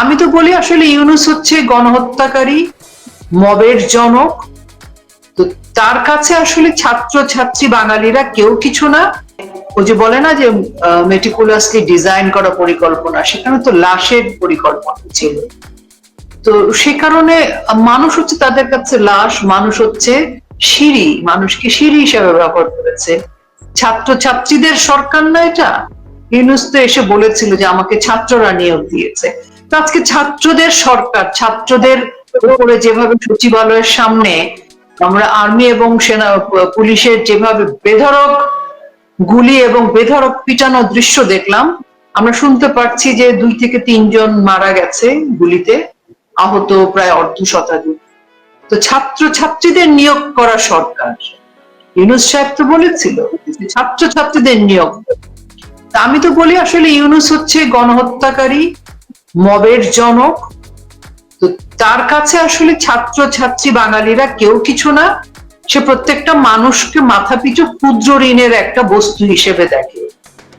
আমি তো বলি আসলে ইউনুস হচ্ছে গণহত্যাকারী, মবের জনক। তো তার কাছে আসলে ছাত্র ছাত্রী বাঙালিরা কেউ কিছু না। ওই যে বলে না যে মেটিকুলাসলি ডিজাইন করা পরিকল্পনা, সেখানে তো লাশের পরিকল্পনা ছিল। তো সে কারণে মানুষ হচ্ছে তাদের কাছে লাশ, মানুষ হচ্ছে সিঁড়ি, মানুষকে সিঁড়ি হিসাবে ব্যবহার করেছে। ছাত্র ছাত্রীদের সরকার না এটা? ইউনুস তো এসে বলেছিল যে আমাকে ছাত্ররা নিয়োগ দিয়েছে। আজকে ছাত্রদের সরকার, ছাত্রদের উপরে যেভাবে সচিবালয়ের সামনে আমরা আর্মি এবং সেনা, পুলিশের যেভাবে বেধরক গুলি এবং বেধরক পিটানো দৃশ্য দেখলাম, আমরা শুনতে পাচ্ছি যে দুই থেকে তিনজন মারা গেছে গুলিতে, আহত প্রায় অর্ধ শতাধিক। তো ছাত্র ছাত্রীদের নিয়োগ করা সরকার, ইউনুস সাহেব তো বলেছিল ছাত্র ছাত্রীদের নিয়োগ। আমি তো বলি আসলে ইউনুস হচ্ছে গণহত্যাকারী মবের জনক। তো তার কাছে আসলে ছাত্র ছাত্রী বাঙালিরা কেউ কিছু না, সে প্রত্যেকটা মানুষকে মাথা পিছু ক্ষুদ্র ঋণের একটা বস্তু হিসেবে দেখে,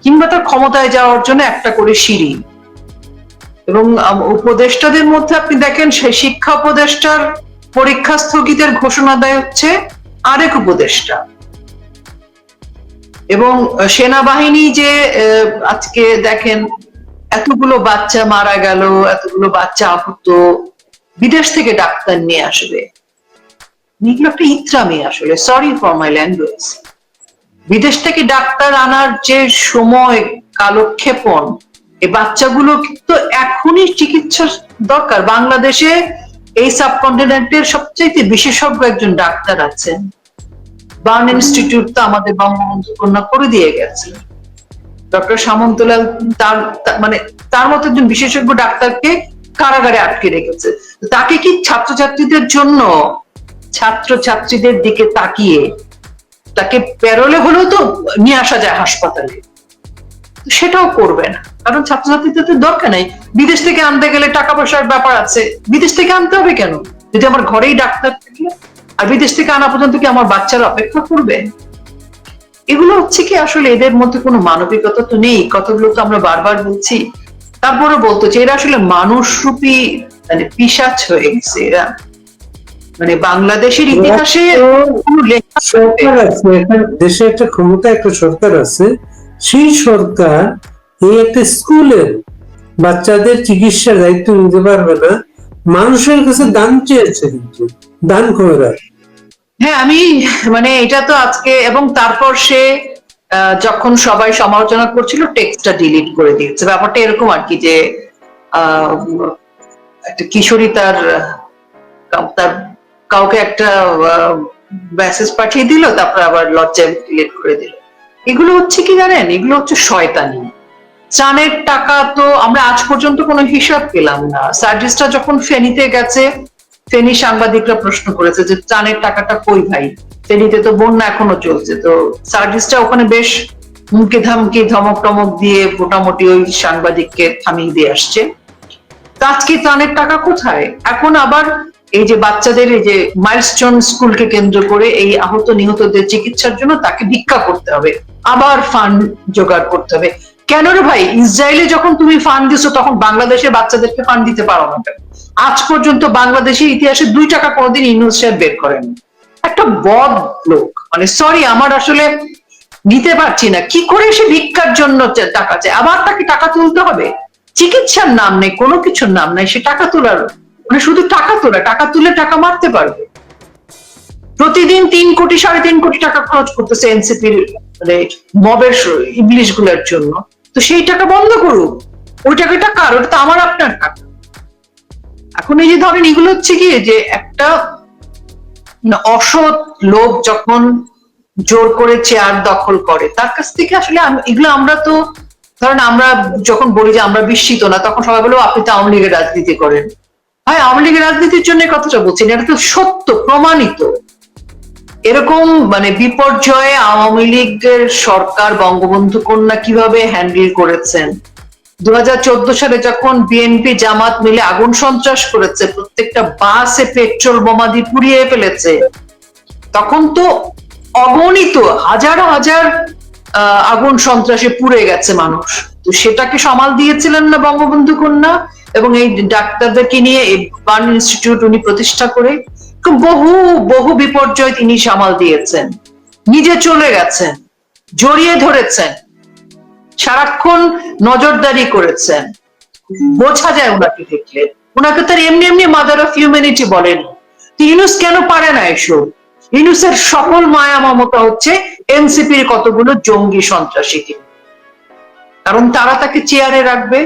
কিংবা তার ক্ষমতায় যাওয়ার জন্য একটা করে সিঁড়ি। এবং উপদেষ্টাদের মধ্যে আপনি দেখেন, সে শিক্ষা উপদেষ্টার পরীক্ষা স্থগিতের ঘোষণা দেয় হচ্ছে আরেক উপদেষ্টা। এবং সেনাবাহিনী যে আজকে দেখেন এতগুলো বাচ্চা মারা গেল, এতগুলো বাচ্চা আহত, বিদেশ থেকে ডাক্তার নিয়ে আসবে। এগুলো একটা ইত্রামি আসলে সরি ফর মাই ল্যাঙ্গুয়েজ বিদেশ থেকে ডাক্তার আনার যে সময়, কালক্ষেপণ, এই বাচ্চাগুলো তো এখনই চিকিৎসার দরকার। বাংলাদেশে এই সাবকন্টিনেন্টের সবচাইতে বিশেষজ্ঞ একজন ডাক্তার আছেন। বার্ন ইনস্টিটিউট তো আমাদের বঙ্গবন্ধু কন্যা করে দিয়ে গেছে। ডক্টর সামন্তলাল তার মানে তার মতো একজন বিশেষজ্ঞ ডাক্তারকে কারাগারে আটকে রেখেছে। তাকে কি ছাত্রছাত্রীদের জন্য ছাত্রছাত্রীদের দিকে তাকিয়ে তাকে প্যারোলে হলেও তো নিয়ে আসা যায় হাসপাতালে? সেটাও করবে না। কারণ ছাত্রছাত্রীদের তো দরকার নাই। বিদেশ থেকে আনতে গেলে টাকা পয়সার ব্যাপার আছে। বিদেশ থেকে আনতে হবে কেন? যদি আমার ঘরেই ডাক্তার থাকে আর বিদেশ থেকে আনা পর্যন্ত কি আমার বাচ্চারা অপেক্ষা করবে? এগুলো হচ্ছে কি আসলে এদের মধ্যে কোনো মানবিকতা তো নেই। কতগুলো তো আমরা বারবার বলছি। তারপরে বলতো যে এরা আসলে মানুষরূপী মানে পিসাচ হয়ে গেছে এরা। মানে বাংলাদেশের ইতিহাসে সরকার আছে দেশে একটা ক্ষমতা একটা সরকার আছে। সেই সরকার এই একটা স্কুলের বাচ্চাদের চিকিৎসার দায়িত্ব নিতে পারবে না। মানুষের কাছে দান চেয়েছে কিন্তু দান করে হ্যাঁ আমি মানে এটা তো আজকে এবং তারপর সে যখন সবাই সমালোচনা করছিল টেক্সটটা ডিলিট করে দিয়েছে। ব্যাপারটা এরকম আর কি যে একটা কিশোরী তার তার কাউকে একটা মেসেজ পাঠিয়ে দিল, তারপর আবার লজ্জায় ডিলিট করে দিল। এগুলো হচ্ছে কি জানেন? এগুলো হচ্ছে শয়তানি। চানের টাকা তো আমরা আজ পর্যন্ত কোনো হিসাব পেলাম না। সার্ভিসটা যখন ফেনীতে গেছে ফেনী সাংবাদিকরা প্রশ্ন করেছে যে ত্রাণের টাকাটা কই ভাই? ফেনীতে তো বন্যা এখনও চলছে। তো সার্ভিসটা ওখানে বেশ মুখে ধামকি ধমক টমক দিয়ে মোটামুটি ওই সাংবাদিককে থামিয়ে দিয়ে আসছে। আজকে ত্রাণের টাকা কোথায়? এখন আবার এই যে বাচ্চাদের, এই যে মাইলস্টোন স্কুলকে কেন্দ্র করে এই আহত নিহতদের চিকিৎসার জন্য তাকে ভিক্ষা করতে হবে। আবার ফান্ড জোগাড় করতে হবে। কেন রে ভাই? ইসরায়েলে যখন তুমি ফান্ড দিছো, তখন বাংলাদেশের বাচ্চাদেরকে ফান্ড দিতে পারো না? আজ পর্যন্ত বাংলাদেশের ইতিহাসে দুই টাকা কোনোদিন ইউনুস সাহেব বের করেন। একটা বদ লোক। মানে সরি আমার আসলে নিতে পারছি না। কি করে সে ভিক্ষার জন্য টাকা চায়? আবার তাকে টাকা তুলতে হবে? চিকিৎসার নাম নেই, কোনো কিছুর নাম নাই, সে টাকা তোলার। মানে শুধু টাকা তোলা, টাকা তুলে টাকা মারতে পারবে। প্রতিদিন তিন কোটি, সাড়ে তিন কোটি টাকা খরচ করতেছে এনসিপির মানে মবের ইংলিশগুলার জন্য। তো সেই টাকা বন্ধ করুক ওই টাকাটা কার? ওটা তো আমার আপনার টাকা। এখন এই যে ধরেন এগুলো হচ্ছে কি যে একটা মানে অসৎ লোক যখন জোর করে চেয়ার দখল করে তার কাছ থেকে আসলে এগুলো আমরা তো ধরেন আমরা যখন বলি যে আমরা বিস্মিত না তখন সবাই বলো আপনি তো আওয়ামী লীগের রাজনীতি করেন। ভাই আওয়ামী লীগের রাজনীতির জন্য কথাটা বলছি না, এটা তো সত্য প্রমাণিত। এরকম মানে বিপর্যয়ে আওয়ামী লীগের সরকার বঙ্গবন্ধু কন্যা কীভাবে হ্যান্ডেল করেছেন? দু হাজার চোদ্দ সালে যখন বিএনপি জামাত মিলে আগুন সন্ত্রাস করেছে, প্রত্যেকটা বাসে পেট্রোল বোমা দিয়ে পুড়িয়ে ফেলেছে, তখন তো অগণিত, হাজার হাজার আগুন সন্ত্রাসে পুড়ে গেছে মানুষ। তো সেটাকে সামাল দিয়েছিলেন না বঙ্গবন্ধু কন্যা এবং এই ডাক্তারদেরকে নিয়ে এই বার্ন ইনস্টিটিউট উনি প্রতিষ্ঠা করে বহু বহু বিপর্যয় তিনি সামাল দিয়েছেন। নিজে চলে গেছেন, জড়িয়ে ধরেছেন। সারাক্ষণ নজরদারি করেছেন। বোঝা যায় ওনাকে দেখলে। ওনাকে তার এমনি এমনি মাদার অফ হিউম্যানিটি বলেন। তো ইউনুস কেন পারে না এসব? ইউনুসের সকল মায়া মমতা হচ্ছে এনসিপির কতগুলো জঙ্গি সন্ত্রাসীকে কারণ তারা তাকে চেয়ারে রাখবে।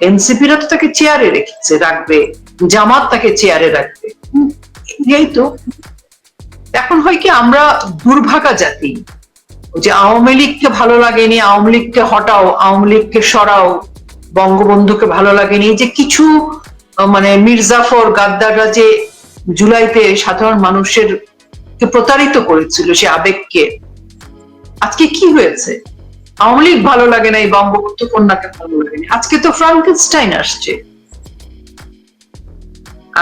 এনসিপিরা তো তাকে চেয়ারে রেখেছে, রাখবে। জামাত তাকে চেয়ারে রাখবে। এই তো। এখন হয় কি, আমরা দুর্ভাগা জাতি। যে আওয়ামী লীগকে ভালো লাগেনি, আওয়ামী লীগকে হটাও, আওয়ামী লীগকে সরাও, বঙ্গবন্ধুকে ভালো লাগেনি। যে কিছু মানে মির্জাফর গাদ্দাররা যে জুলাইতে সাধারণ মানুষের প্রতারিত করেছিল সে আবেগকে, আজকে কি হয়েছে? আওয়ামী লীগ ভালো লাগে না এই বঙ্গবন্ধু কন্যাকে ভালো লাগেনি। আজকে তো ফ্রাঙ্কেনস্টাইন আসছে।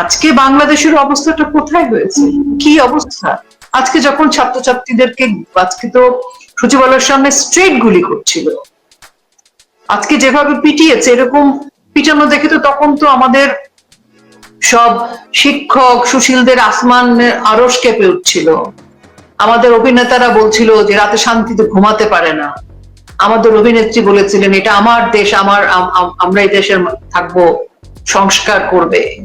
আজকে বাংলাদেশের অবস্থাটা কোথায় হয়েছে? কি অবস্থা? আজকে যখন ছাত্রছাত্রীদেরকে, আজকে তো সচিবালয়ের সামনে স্ট্রেট গুলি করছিল। আজকে যেভাবে পিটিয়েছে, এরকম পিটানো দেখে তো তখন তো আমাদের সব শিক্ষক, সুশীলদের আসমান আরস কেঁপে উঠছিল। আমাদের অভিনেতারা বলছিল যে রাতে শান্তিতে ঘুমাতে পারে না। আমাদের অভিনেত্রী বলেছিলেন, এটা আমার দেশ, আমার, আম- আম- আমরা এই দেশের থাকব, সংস্কার করবে।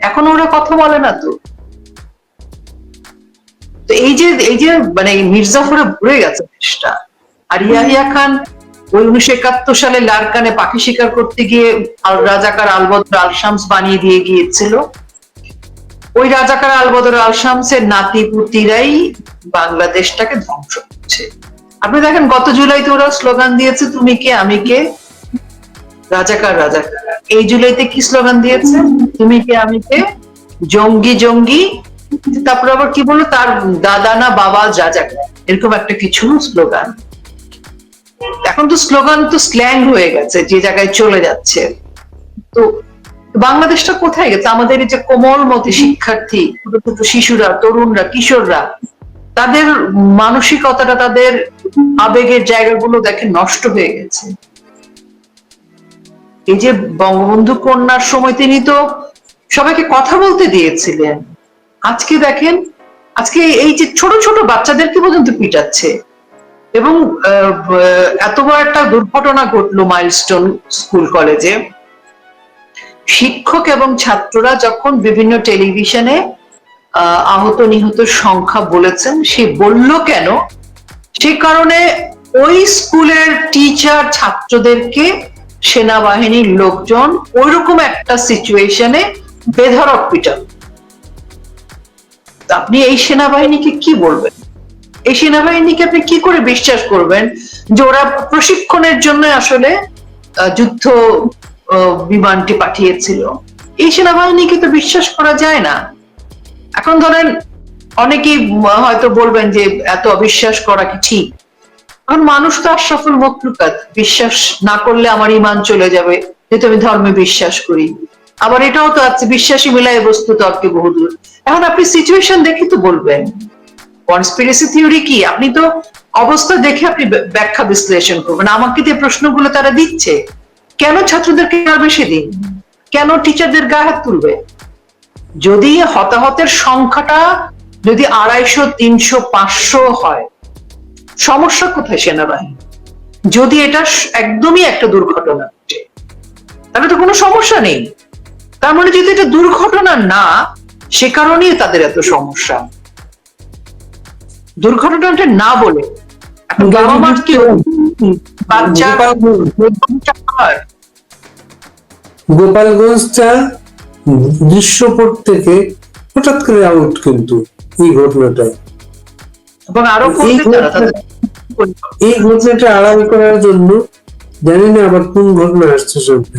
এখন ওরা কথা বলে না তো। তো এই যে এই যে মানে মির্জাফরে ভরে গেছে দেশটা আর ইয়াহিয়া খান ওই উনিশশো একাত্তর সালে লারকানে পাখি শিকার করতে গিয়ে আল রাজাকার আলবদর আল শামস বানিয়ে দিয়ে গিয়েছিল। ওই রাজাকার আলবদর আল শামসের নাতি পুতিরাই বাংলাদেশটাকে ধ্বংস করছে। আপনি দেখেন, গত জুলাইতে ওরা স্লোগান দিয়েছে, তুমি কে, আমি কে? রাজাকার রাজাকার। এই জুলাইতে কি স্লোগান দিয়েছে? তুমি কে, আমি কে? জঙ্গি জঙ্গি তারপর আবার কি বলল? তার দাদা না বাবা রাজাকার এরকম একটা কিছু স্লোগান এখন তো স্লোগান তো স্ল্যাং হয়ে গেছে, যে জায়গায় চলে যাচ্ছে। তো বাংলাদেশটা কোথায় গেছে? আমাদের এই যে কোমলমতি শিক্ষার্থী, ছোট ছোট শিশুরা, তরুণরা, কিশোররা, তাদের মানসিকতাটা, তাদের আবেগের জায়গাগুলো দেখে নষ্ট হয়ে গেছে। এই যে বঙ্গবন্ধু কন্যার সময় তিনি তো সবাইকে কথা বলতে দিয়েছিলেন। আজকে দেখেন আজকে এই যে ছোট ছোট বাচ্চাদেরকে পর্যন্ত পিটাচ্ছে? এবং এত বড় একটা দুর্ঘটনা ঘটলো মাইলস্টোন স্কুল কলেজে। শিক্ষক এবং ছাত্ররা যখন বিভিন্ন টেলিভিশনে আহ, আহত নিহত সংখ্যা বলেছেন সে বলল কেন? সে কারণে ওই স্কুলের টিচার ছাত্রদেরকে সেনাবাহিনীর লোকজন ওইরকম একটা সিচুয়েশনে বেধরক পিটান তা আপনি এই সেনাবাহিনীকে কি বলবেন? এই সেনাবাহিনীকে আপনি কি করে বিশ্বাস করবেন যে ওরা প্রশিক্ষণের জন্য আসলে যুদ্ধ বিমানটি পাঠিয়েছিল? এই সেনাবাহিনীকে তো বিশ্বাস করা যায় না। এখন ধরেন, অনেকেই হয়তো বলবেন যে এত অবিশ্বাস করা কি ঠিক? এখন মানুষ তো আশরাফুল মখলুকাত, বিশ্বাস না করলে আমার ইমান চলে যাবে, যেহেতু আমি ধর্মে বিশ্বাস করি। আবার এটাও তো আছে, বিশ্বাসী মিলায় বস্তু তর্কে বহুদূর। এখন আপনি সিচুয়েশন দেখে তো বলবেন। কনস্পিরেসি থিওরি কি? আপনি তো অবস্থা দেখে আপনি ব্যাখ্যা বিশ্লেষণ করবেন। আমাকে যে প্রশ্নগুলো তারা দিচ্ছে, কেন ছাত্রদেরকে আর বেশি দিন? কেন টিচারদের গায়ে হাত তুলবে? যদি হতাহতের সংখ্যাটা যদি আড়াইশো, তিনশো, পাঁচশো হয়, সমস্যা কোথায় সেনাবাহিনী? যদি এটা একদমই একটা দুর্ঘটনা ঘটে, তাহলে তো কোনো সমস্যা নেই। তার মানে যদি এটা দুর্ঘটনা না সে কারণেই তাদের এত সমস্যা। দুর্ঘটনাটা না বলে এখন বাবা মার কি? বাচ্চা গোপালগঞ্জটা দৃশ্যপট থেকে হঠাৎ করে আউট কিন্তু এই ঘটনাটা। এবং আরও এই ঘটনাটা আড়াল করার জন্য জানি না আবার কোন ঘটনা আসছে সামনে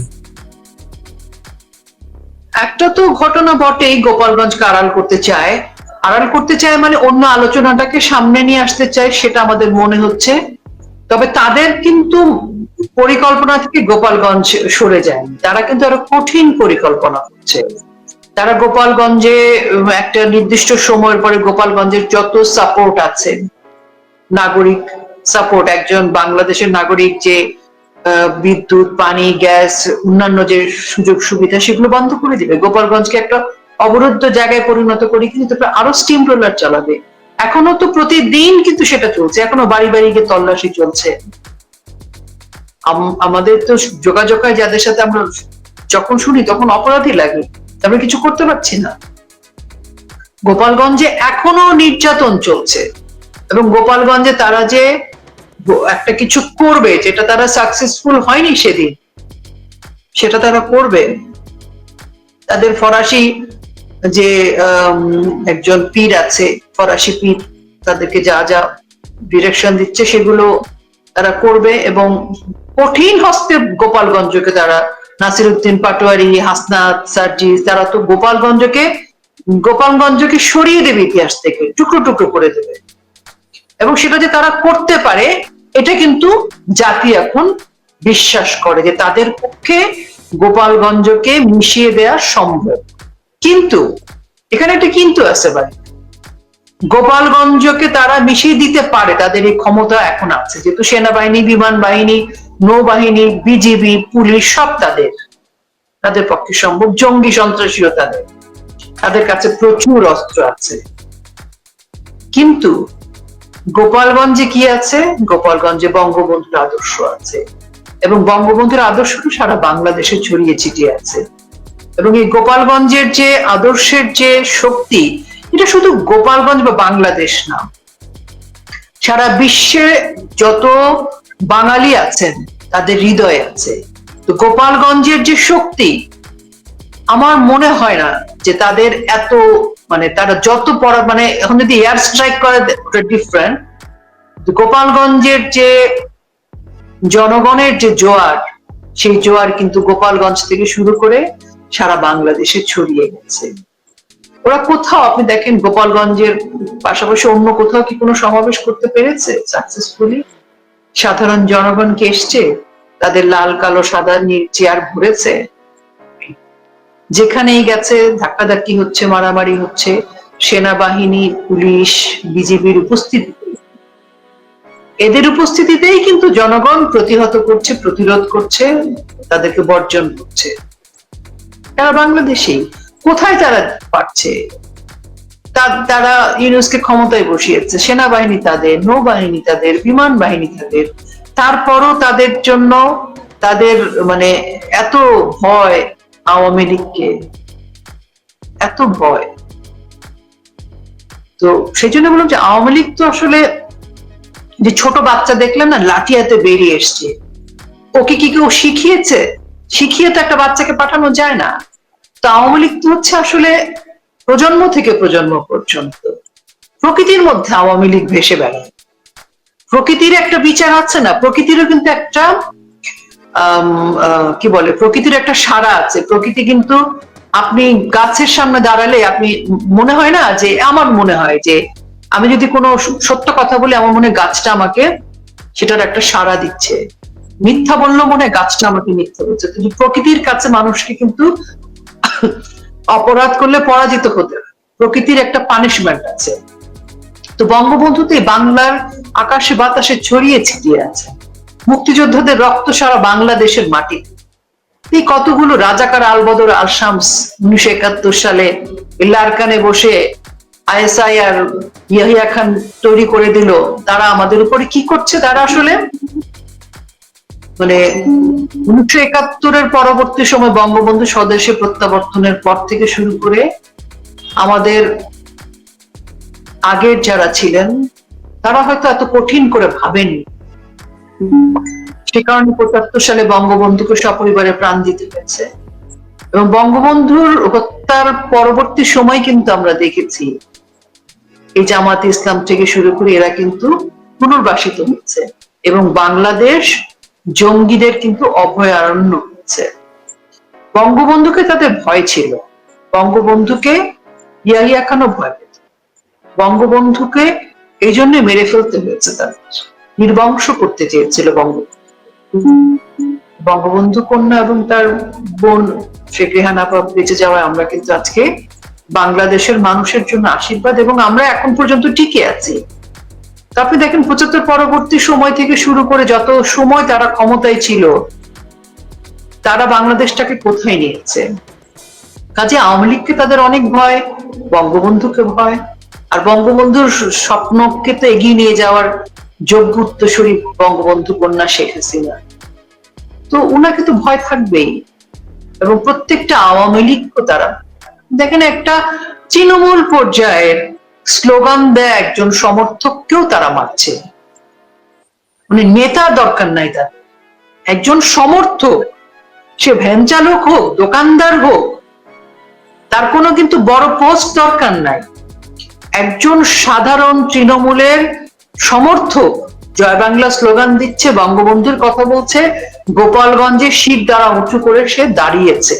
একটা তো ঘটনা বটেই গোপালগঞ্জকে আড়াল করতে চায়। আড়াল করতে চায় মানে অন্য আলোচনাটাকে সামনে নিয়ে আসতে চায়, সেটা আমাদের মনে হচ্ছে। তবে তাদের কিন্তু পরিকল্পনা থেকে গোপালগঞ্জ সরে যায় তারা কিন্তু আরও কঠিন পরিকল্পনা করছে। তারা গোপালগঞ্জে একটা নির্দিষ্ট সময়ের পরে গোপালগঞ্জের যত সাপোর্ট আছে, নাগরিক সাপোর্ট একজন বাংলাদেশের নাগরিক যে বিদ্যুৎ, পানি, গ্যাস, অন্যান্য যে সুযোগ সুবিধা, সেগুলো বন্ধ করে দিবে। গোপালগঞ্জকে একটা অবরুদ্ধ জায়গায় পরিণত করে কিন্তু তারপরে আরও স্টিম রোলার চালাবে। এখনও তো প্রতিদিন কিন্তু সেটা চলছে। এখনও বাড়ি বাড়ি গিয়ে তল্লাশি চলছে। আম- আমাদের তো যোগাযোগ হয় যাদের সাথে আমরা যখন শুনি তখন অপরাধী লাগে। আমরা কিছু করতে পারছি না। গোপালগঞ্জে এখনও নির্যাতন চলছে। এবং গোপালগঞ্জে তারা যে একটা কিছু করবে যেটা তারা সাকসেসফুল হয়নি সেদিন, সেটা তারা করবে। তাদের ফরাসি যে একজন পীর আছে, ফরাসি পীর, তাদেরকে যা যা ডিরেকশন দিচ্ছে সেগুলো তারা করবে এবং কঠিন হস্তে গোপালগঞ্জকে তারা নাসিরুদ্দিন পাটোয়ারি, হাসনাত, সার্জিস, তারা তো গোপালগঞ্জকে গোপালগঞ্জকে সরিয়ে দেবে ইতিহাস থেকে, টুকরো টুকরো করে দেবে। এবং সেটা যে তারা করতে পারে, এটা কিন্তু জাতি এখন বিশ্বাস করে যে তাদের পক্ষে গোপালগঞ্জকে মিশিয়ে দেওয়া সম্ভব। কিন্তু, এখানে একটা কিন্তু আছে ভাই। গোপালগঞ্জকে তারা মিশিয়ে দিতে পারে, তাদের এই ক্ষমতা এখন আছে। যেহেতু সেনাবাহিনী বিমান বাহিনী নৌবাহিনী, বিজিবি, পুলিশ সব তাদের। তাদের পক্ষে সম্ভব। জঙ্গি সন্ত্রাসীও তাদের। তাদের কাছে প্রচুর অস্ত্র আছে। কিন্তু গোপালগঞ্জে কি আছে? গোপালগঞ্জে বঙ্গবন্ধুর আদর্শ আছে। এবং বঙ্গবন্ধুর আদর্শটা সারা বাংলাদেশে ছড়িয়ে ছিটিয়ে আছে। এবং এই গোপালগঞ্জের যে আদর্শের যে শক্তি, এটা শুধু গোপালগঞ্জ বা বাংলাদেশ না। সারা বিশ্বে যত বাঙালি আছেন, তাদের হৃদয়ে আছে। তো গোপালগঞ্জের যে শক্তি, আমার মনে হয় না যে তাদের এত মানে তারা যত পড়া মানে এখন যদি এয়ার স্ট্রাইক করে ডিফারেন্ট গোপালগঞ্জের যে জনগণের যে জোয়ার, সেই জোয়ার কিন্তু গোপালগঞ্জ থেকে শুরু করে সারা বাংলাদেশে ছড়িয়ে গেছে। ওরা কোথাও, আপনি দেখেন গোপালগঞ্জের পাশাপাশি অন্য কোথাও কি কোনো সমাবেশ করতে পেরেছে সাকসেসফুলি সাধারণ জনগণ কি এসছে? তাদের লাল, কালো, সাদা চেয়ার ভরেছে? যেখানেই গেছে, ধাক্কাধাক্কি হচ্ছে, মারামারি হচ্ছে, সেনাবাহিনী, পুলিশ বিজেপির উপস্থিতি। এদের উপস্থিতিতেই কিন্তু জনগণ প্রতিহত করছে, প্রতিরোধ করছে, তাদেরকে বর্জন করছে। তারা বাংলাদেশেই, কোথায় তারা পাচ্ছে তা- তারা ইউনুসকে ক্ষমতায় বসিয়েছে, সেনাবাহিনী তাদের, নৌবাহিনী তাদের, বিমান বাহিনী তাদের। তারপরও তাদের জন্য, তাদের মানে এত ভয় আওয়ামী লীগকে এত ভয়। তো সেই জন্য বললাম যে আওয়ামী লীগ তো আসলে যে ছোট বাচ্চা দেখলেন না লাঠি হাতে বেরিয়ে এসছে। ওকে কি কেউ শিখিয়েছে? শিখিয়ে তো একটা বাচ্চাকে পাঠানো যায় না। তো আওয়ামী লীগ তো হচ্ছে আসলে প্রজন্ম থেকে প্রজন্ম পর্যন্ত। প্রকৃতির মধ্যে আওয়ামী লীগ ভেসে বেড়ায়। প্রকৃতির একটা বিচার আছে না, প্রকৃতিরও কিন্তু একটা কি বলে, প্রকৃতির একটা সারা আছে। প্রকৃতি কিন্তু আপনি গাছের সামনে দাঁড়ালে আপনি মনে হয় না যে, আমার মনে হয় যে, আমি যদি কোনো সত্য কথা বলি, আমার মনে গাছটা আমাকে সেটার একটা সাড়া দিচ্ছে। মিথ্যা বললেও মনে গাছটা আমাকে মিথ্যা বলছে। কিন্তু প্রকৃতির কাছে মানুষকে কিন্তু অপরাধ করলে পরাজিত হতে। প্রকৃতির একটা পানিশমেন্ট আছে। তো বঙ্গবন্ধুতে বাংলার আকাশে বাতাসে ছড়িয়ে ছিটিয়ে আছে। মুক্তিযোদ্ধাদের রক্ত সারা বাংলাদেশের মাটি। এই কতগুলো রাজাকার আলবদর আল শামস উনিশশো একাত্তর সালে লারকানে বসে আইএসআই আর ইয়াহিয়া খান তৈরি করে দিল, তারা আমাদের উপরে কি করছে তারা আসলে? মানে উনিশশো একাত্তরের পরবর্তী সময় বঙ্গবন্ধু স্বদেশে প্রত্যাবর্তনের পর থেকে শুরু করে আমাদের আগের যারা ছিলেন, তারা হয়তো এত কঠিন করে ভাবেনি সে কারণে পঁচাত্তর সালে বঙ্গবন্ধুকে সপরিবারে প্রাণ দিতে হয়েছে। এবং বঙ্গবন্ধুর হত্যার পরবর্তী সময় কিন্তু আমরা দেখেছি। এই জামাত ইসলাম থেকে শুরু করে এরা কিন্তু পুনর্বাসিত হচ্ছে এবং বাংলাদেশ জঙ্গিদের কিন্তু অভয়ারণ্য হচ্ছে। বঙ্গবন্ধুকে তাদের ভয় ছিল। বঙ্গবন্ধুকে ইয়াহিয়া খানও ভয় পেত। বঙ্গবন্ধুকে এই জন্য মেরে ফেলতে হয়েছে তাদের। নির্বংশ করতে চেয়েছিল বঙ্গবন্ধু বঙ্গবন্ধু কন্যা এবং তার বোন শেখ রেহানা বেঁচে যাওয়ায় আমরা কিন্তু আজকে বাংলাদেশের মানুষের জন্য আশীর্বাদ এবং আমরা এখন পর্যন্ত টিকে আছি। তো আপনি দেখেন, পঁচাত্তর পরবর্তী সময় থেকে শুরু করে যত সময় তারা ক্ষমতায় ছিল, তারা বাংলাদেশটাকে কোথায় নিয়েছে? কাজে আওয়ামী লীগকে তাদের অনেক ভয়, বঙ্গবন্ধুকে ভয়, আর বঙ্গবন্ধুর স্বপ্নকে তো এগিয়ে নিয়ে যাওয়ার যোগ্য উত্তরসূরি বঙ্গবন্ধু কন্যা শেখ হাসিনা। তো উনাকে তো ভয় থাকবেই। এবং প্রত্যেকটা আওয়ামী লীগকে তারা। দেখেন একটা তৃণমূল পর্যায়ের স্লোগান দেয় একজন সমর্থককেও তারা মারছে। মানে নেতা দরকার নাই তার। একজন সমর্থক, সে ভ্যান চালক হোক, দোকানদার হোক, তার কোনো কিন্তু বড় পোস্ট দরকার নাই। একজন সাধারণ তৃণমূলের সমর্থক, জয় বাংলা স্লোগান দিচ্ছে, বঙ্গবন্ধুর কথা বলছে, গোপালগঞ্জে শিব দ্বারা উঁচু করে সে দাঁড়িয়েছে,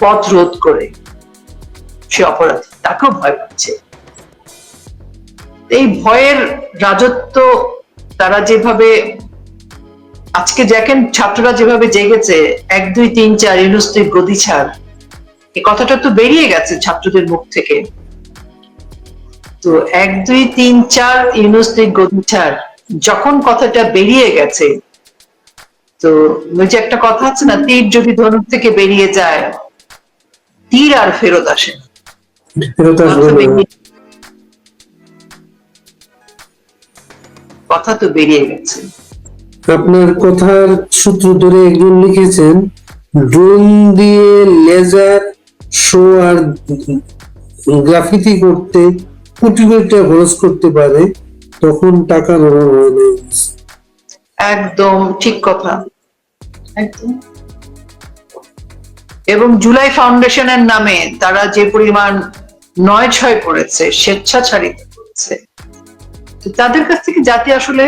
পথ রোধ করে। সে অপরাধী, তাকেও ভয় পাচ্ছে। এই ভয়ের রাজত্ব, তারা যেভাবে আজকে দেখেন, ছাত্ররা যেভাবে জেগেছে, এক, দুই, তিন, চার ইউনুস্তিক গদি ছাড়। এই কথাটা তো বেরিয়ে গেছে ছাত্রদের মুখ থেকে। তো এক দুই তিন চার ইউনুস্তিক গদি যখন কথাটা বেরিয়ে গেছে তো ওই যে একটা কথা আছে না তীর যদি ধনুক থেকে বেরিয়ে যায় তীর আর ফেরত আসে কথা তো বেরিয়ে গেছে। আপনার কথার সূত্র ধরে একজন লিখেছেন ড্রোন দিয়ে লেজার শো আর গ্রাফিতি করতে কোটি কোটি টাকা খরচ করতে পারে তখন টাকার অভাব হয় না একদম ঠিক কথা। একদম। এবং জুলাই ফাউন্ডেশনের নামে তারা যে পরিমাণ নয় ছয় করেছে স্বেচ্ছাচারিত করেছে তো তাদের কাছ থেকে জাতি আসলে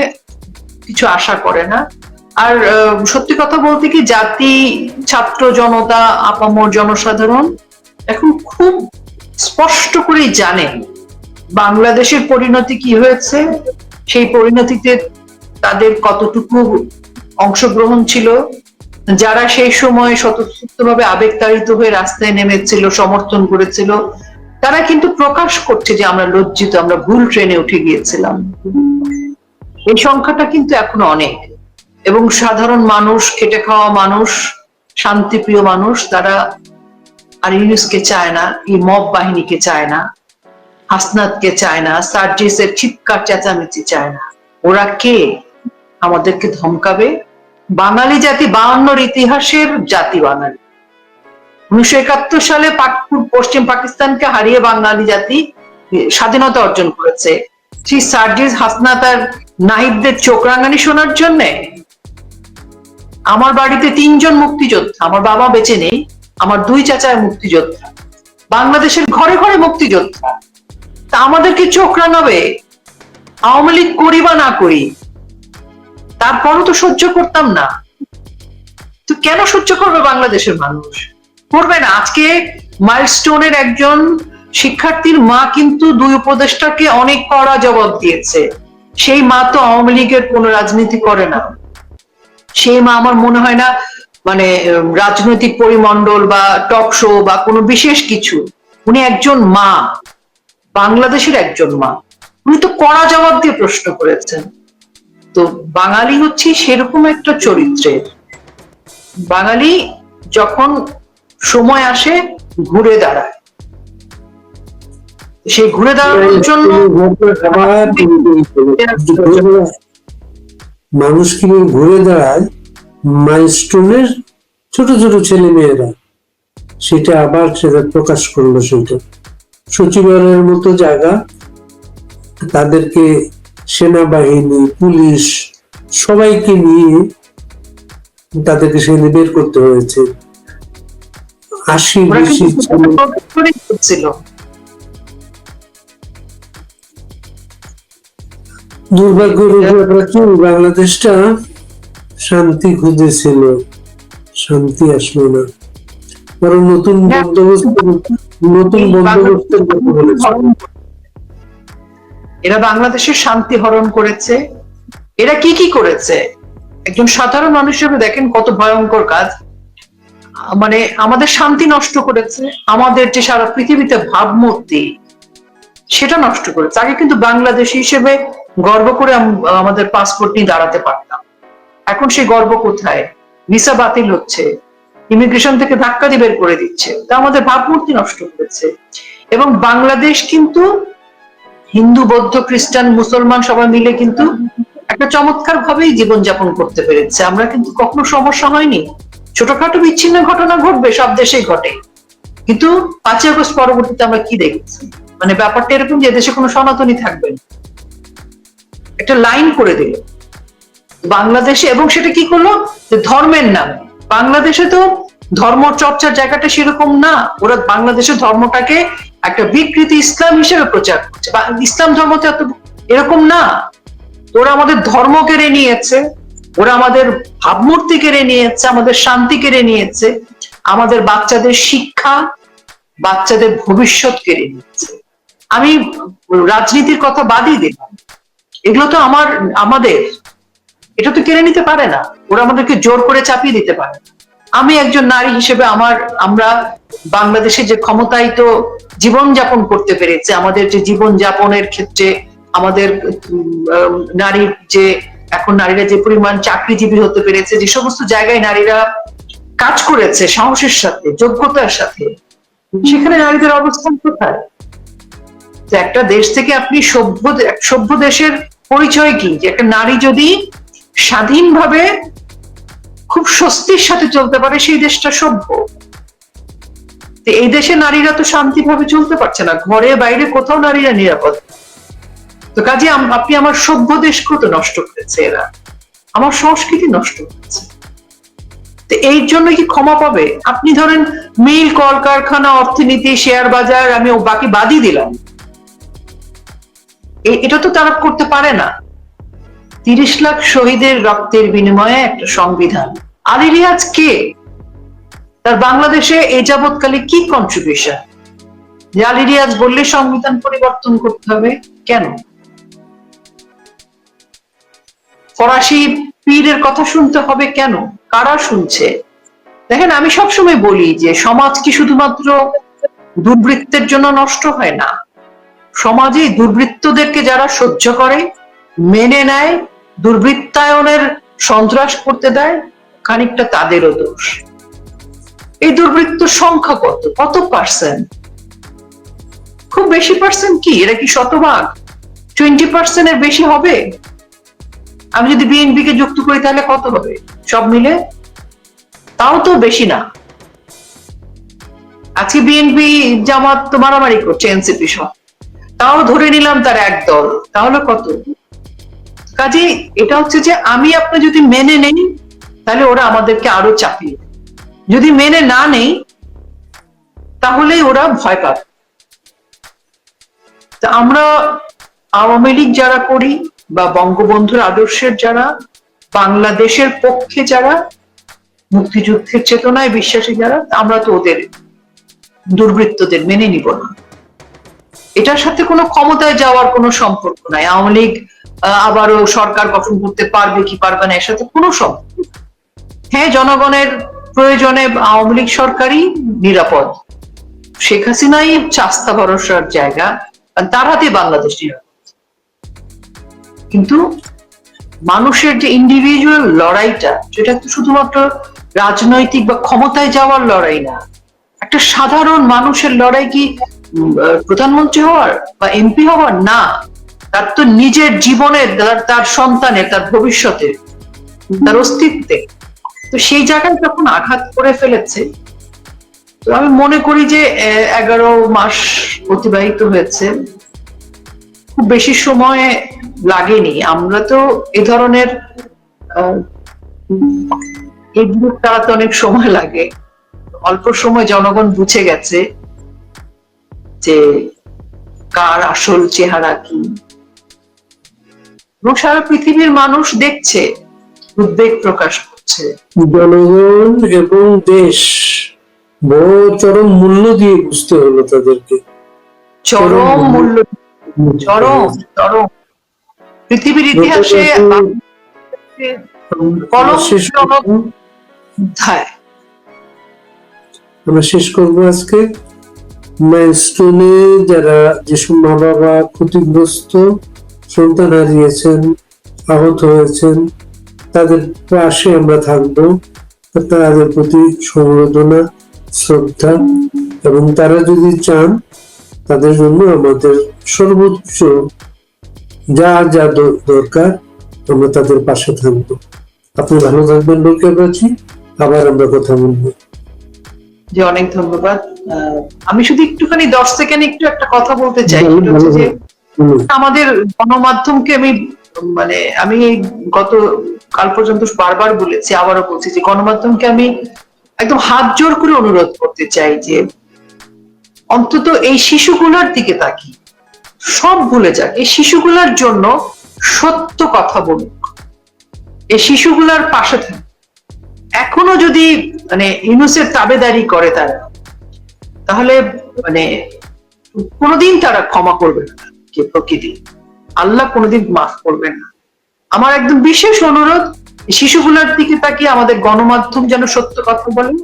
কিছু আশা করে না। আর আহ, সত্যি কথা বলতে কি জাতি ছাত্র জনতা আপামর জনসাধারণ এখন খুব স্পষ্ট করেই জানে বাংলাদেশের পরিণতি কি হয়েছে? সেই পরিণতিতে তাদের কতটুকু অংশগ্রহণ ছিল? যারা সেই সময় স্বতঃস্ফূর্তভাবে আবেগতাড়িত হয়ে রাস্তায় নেমেছিল, সমর্থন করেছিল, তারা কিন্তু প্রকাশ করছে যে আমরা লজ্জিত, আমরা ভুল ট্রেনে উঠে গিয়েছিলাম। এই সংখ্যাটা কিন্তু এখনও অনেক। এবং সাধারণ মানুষ, খেটে খাওয়া মানুষ, শান্তিপ্রিয় মানুষ, তারা আর ইউনুসকে চায় না, এই মব বাহিনীকে চায় না। হাসনাতকে চায় না, সার্জিসের চিৎকার চেঁচামেচি চায় না। ওরা কে? আমাদেরকে ধমকাবে? বাঙালি জাতি বায়ান্নর ইতিহাসের জাতি বাঙালি। উনিশশো একাত্তর সালে পশ্চিম পাকিস্তানকে হারিয়ে বাঙালি জাতি স্বাধীনতা অর্জন করেছে। সেই সার্জিস হাসনা তার নাহিদদের চোখ রাঙানি শোনার জন্যে আমার বাড়িতে তিনজন মুক্তিযোদ্ধা, আমার বাবা বেঁচে নেই, আমার দুই চাচার মুক্তিযোদ্ধা। বাংলাদেশের ঘরে ঘরে মুক্তিযোদ্ধা। তা আমাদেরকে চোখ রাঙাবে। আওয়ামী লীগ করি বা না করি, তারপরও তো সহ্য করতাম না। তো কেন সহ্য করবে বাংলাদেশের মানুষ? করবে না। আজকে মাইলস্টোনের একজন শিক্ষার্থীর মা কিন্তু দুই উপদেষ্টাকে অনেক কড়া জবাব দিয়েছে। সেই মা তো আওয়ামী লীগের কোনো রাজনীতি করে না। সেই মা আমার মনে হয় না মানে রাজনৈতিক পরিমণ্ডল বা টক শো বা কোনো বিশেষ কিছু। উনি একজন মা। বাংলাদেশের একজন মা। উনি তো কড়া জবাব দিয়ে প্রশ্ন করেছেন। তো বাঙালি হচ্ছে সেরকম একটা চরিত্রের বাঙালি যখন সময় আসে ঘুরে দাঁড়ায়। সেই ঘুরে দাঁড়ানোর জন্য মানুষ কীভাবে ঘুরে দাঁড়ায়? মাইলস্টোনের ছোট ছোট ছেলে মেয়েরা সেটা আবার সেটা প্রকাশ করল সেটা সচিবালয়ের মতো জায়গা তাদেরকে সেনাবাহিনী পুলিশ সবাইকে নিয়ে তাদেরকে সেখানে বের করতে হয়েছে আশি বেশি ছেলে। দুর্ভাগ্যের কি বাংলাদেশটা শান্তি খুঁজেছিল শান্তি আসলো না কারণ নতুন হ্যাঁ। বন্দোবস্ত নতুন বন্দোবস্তের কথা বলেছে। এরা বাংলাদেশের শান্তি হরণ করেছে। এরা কি কি করেছে? একজন সাধারণ মানুষ হিসেবে দেখেন কত ভয়ঙ্কর কাজ। মানে আমাদের শান্তি নষ্ট করেছে আমাদের যে সারা পৃথিবীতে ভাবমূর্তি সেটা নষ্ট করেছে। আগে কিন্তু বাংলাদেশ হিসেবে গর্ব করে আমাদের পাসপোর্ট নিয়ে দাঁড়াতে পারতাম। এখন সেই গর্ব কোথায়? ভিসা বাতিল হচ্ছে। ইমিগ্রেশন থেকে ধাক্কা দিয়ে বের করে দিচ্ছে। তা আমাদের ভাবমূর্তি নষ্ট করেছে। এবং বাংলাদেশ কিন্তু হিন্দু, বৌদ্ধ, খ্রিস্টান, মুসলমান সবাই মিলে কিন্তু একটা চমৎকার ভাবেই জীবনযাপন করতে পেরেছে। আমরা কিন্তু কখনো সমস্যা হয়নি। ছোটখাটো বিচ্ছিন্ন ঘটনা ঘটবে, সব দেশেই ঘটে। কিন্তু পাঁচই আগস্ট পরবর্তীতে আমরা কি দেখছি? মানে ব্যাপারটা এরকম যে দেশে কোনো সনাতনী থাকবে না। একটা লাইন করে দিল। বাংলাদেশে এবং সেটা কি করল? যে ধর্মের নামে। বাংলাদেশে তো ধর্ম চর্চার জায়গাটা সেরকম না। ওরা বাংলাদেশের ধর্মটাকে একটা বিকৃতি ইসলাম হিসেবে প্রচার করছে। ইসলাম ধর্ম তো এত এরকম না। ওরা আমাদের ধর্ম কেড়ে নিয়েছে, ওরা আমাদের ভাবমূর্তি কেড়ে নিয়েছে, আমাদের শান্তি কেড়ে নিয়েছে, আমাদের বাচ্চাদের শিক্ষা, বাচ্চাদের ভবিষ্যৎ কেড়ে নিয়েছে। আমি রাজনীতির কথা বাদই দিলাম। এগুলো তো আমার, আমাদের। এটা তো কেড়ে নিতে পারে না। ওরা আমাদেরকে জোর করে চাপিয়ে দিতে পারে। আমি একজন নারী হিসেবে আমার, আমরা বাংলাদেশে যে ক্ষমতায়িত জীবন যাপন করতে পেরেছে, আমাদের যে জীবন যাপনের ক্ষেত্রে আমাদের নারীর যে, এখন নারীরা যে পরিমাণ চাকরিজীবী হতে পেরেছে, যে সমস্ত জায়গায় নারীরা কাজ করেছে সাহসের সাথে, যোগ্যতার সাথে, সেখানে নারীদের অবস্থান কোথায়? একটা দেশ থেকে আপনি সভ্য সভ্য দেশের পরিচয় কি? যে একটা নারী যদি স্বাধীনভাবে খুব স্বস্তির সাথে চলতে পারে, সেই দেশটা সভ্য। এই দেশে নারীরা তো শান্তিভাবে চলতে পারছে না। ঘরে বাইরে কোথাও নারীরা নিরাপদ। তো কাজে আপনি আমার সভ্য দেশকেও তো নষ্ট করেছে এরা? আমার সংস্কৃতি নষ্ট করেছে। তো এই জন্য কি ক্ষমা পাবে? আপনি ধরেন মিল, কলকারখানা, অর্থনীতি, শেয়ার বাজার, আমি বাকি বাদই দিলাম। এটা তো তারা করতে পারে না। তিরিশ লাখ শহীদের রক্তের বিনিময়ে একটা সংবিধান। আলী রিয়াজ কে? তার বাংলাদেশে এই যাবৎকালে কি কন্ট্রিবিউশন যে আলী রিয়াজ বললে সংবিধান পরিবর্তন করতে হবে, কেন? ফরাসি পীরের কথা শুনতে হবে কেন? কারা শুনছে? দেখেন, আমি সবসময় বলি যে সমাজ কি শুধুমাত্র দুর্বৃত্তের জন্য নষ্ট হয় না। সমাজে দুর্বৃত্তদেরকে যারা সহ্য করে, মেনে নেয় দুর্বৃত্তায়নের সন্ত্রাস করতে দেয়, খানিকটা তাদেরও দোষ। এই দুর্বৃত্ত সংখ্যা কত? কত পার্সেন্ট খুব বেশি পার্সেন্ট কি? এরা কি শতভাগ? টোয়েন্টি পার্সেন্টের বেশি হবে? আমি যদি বিএনপি কে যুক্ত করি তাহলে কত হবে? সব মিলে? তাও তো বেশি না। আজকে বিএনপি জামাত তো মারামারি করছে এনসিপি সহ। তাও ধরে নিলাম তার এক দল। তাহলে কত? কাজে এটা হচ্ছে যে আমি আপনি যদি মেনে নেই, তাহলে ওরা আমাদেরকে আরও চাপিয়ে যদি মেনে না নেই তাহলেই ওরা ভয় পাবে তা আমরা আওয়ামী লীগ যারা করি বা বঙ্গবন্ধুর আদর্শের যারা, বাংলাদেশের পক্ষে যারা, মুক্তিযুদ্ধের চেতনায় বিশ্বাসী যারা আমরা তো ওদের দুর্বৃত্তদের মেনে নিব না। এটার সাথে কোনো ক্ষমতায় যাওয়ার কোনো সম্পর্ক নাই। আওয়ামী লীগ আবারও সরকার গঠন করতে পারবে কি পারবে না, এর সাথে কোনো সম্পর্ক হ্যাঁ জনগণের প্রয়োজনে আওয়ামী লীগ সরকারই নিরাপদ। শেখ হাসিনাই আস্থা ভরসার জায়গা তার হাতে বাংলাদেশ নিরাপদ। কিন্তু মানুষের যে ইন্ডিভিজুয়াল লড়াইটা যেটা তো শুধুমাত্র রাজনৈতিক বা ক্ষমতায় যাওয়ার লড়াই না, একটা সাধারণ মানুষের লড়াই কি প্রধানমন্ত্রী হওয়ার বা এমপি হওয়ার না, তার তো নিজের জীবনের, তার সন্তানের, তার ভবিষ্যতের তার অস্তিত্বে। তো সেই জায়গায় যখন আঘাত করে ফেলেছে, তো আমি মনে করি যে এগারো মাস অতিবাহিত হয়েছে। খুব বেশি সময় লাগেনি। আমরা তো এ ধরনের এগুলো চালাতে অনেক সময় লাগে। অল্প সময় জনগণ বুঝে গেছে। যে কার আসল চেহারা কি? এবং সারা পৃথিবীর মানুষ দেখছে উদ্বেগ প্রকাশ করছে। জনগণ এবং দেশ বড় চরম মূল্য দিয়ে বুঝতে হলো তাদেরকে। চরম মূল্য চরম চরম। পৃথিবীর ইতিহাসে আমরা শেষ করব আজকে। মাইলস্টোনে যারা যেসব মা বাবা ক্ষতিগ্রস্ত, সন্তান হারিয়েছেন, আহত হয়েছেন, তাদের পাশে আমরা থাকব। তাদের প্রতি সমবেদনা শ্রদ্ধা এবং তারা যদি চান, তাদের জন্য আমাদের সর্বোচ্চ যা যা দরকার, আমরা তাদের পাশে থাকব। আপনি ভালো থাকবেন লোকে প্রাচী আবার আমরা কথা বলব। যে অনেক ধন্যবাদ। আমি শুধু একটুখানি দশ সেকেন্ড একটু একটা কথা বলতে চাই। যে আমাদের গণমাধ্যমকে আমি মানে আমি গত কাল পর্যন্ত বারবার বলেছি আবারও বলছি যে গণমাধ্যমকে আমি একদম হাত জোর করে অনুরোধ করতে চাই যে অন্তত এই শিশুগুলোর দিকে তাকি সব ভুলে যাক। এই শিশুগুলোর জন্য সত্য কথা বলুক। এই শিশুগুলোর পাশে থাকুক। এখনও যদি মানে ইউনুসের তাবেদারি করে তারা, তাহলে মানে কোনোদিন তারা ক্ষমা করবে না, যে প্রকৃতি। আল্লাহ কোনোদিন মাফ করবেন না। আমার একদম বিশেষ অনুরোধ, শিশুগুলোর দিকে তাকিয়ে আমাদের গণমাধ্যম যেন সত্য কথা বলেন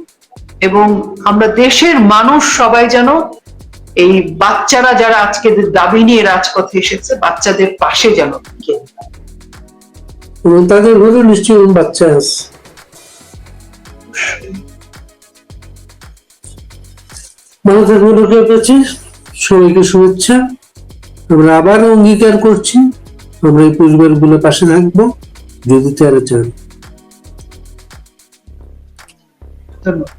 এবং আমরা দেশের মানুষ সবাই যেন এই বাচ্চারা যারা আজকে দাবি নিয়ে রাজপথে এসেছে, বাচ্চাদের পাশে যেন তাদের ঘরে নিশ্চয়ই বাচ্চা আছে। ভালো থাকবেন লোকে কাছে সবাইকে শুভেচ্ছা। আমরা আবার অঙ্গীকার করছি। আমরা এই পরিবারগুলো পাশে থাকব যদি তারা চান। ধন্যবাদ।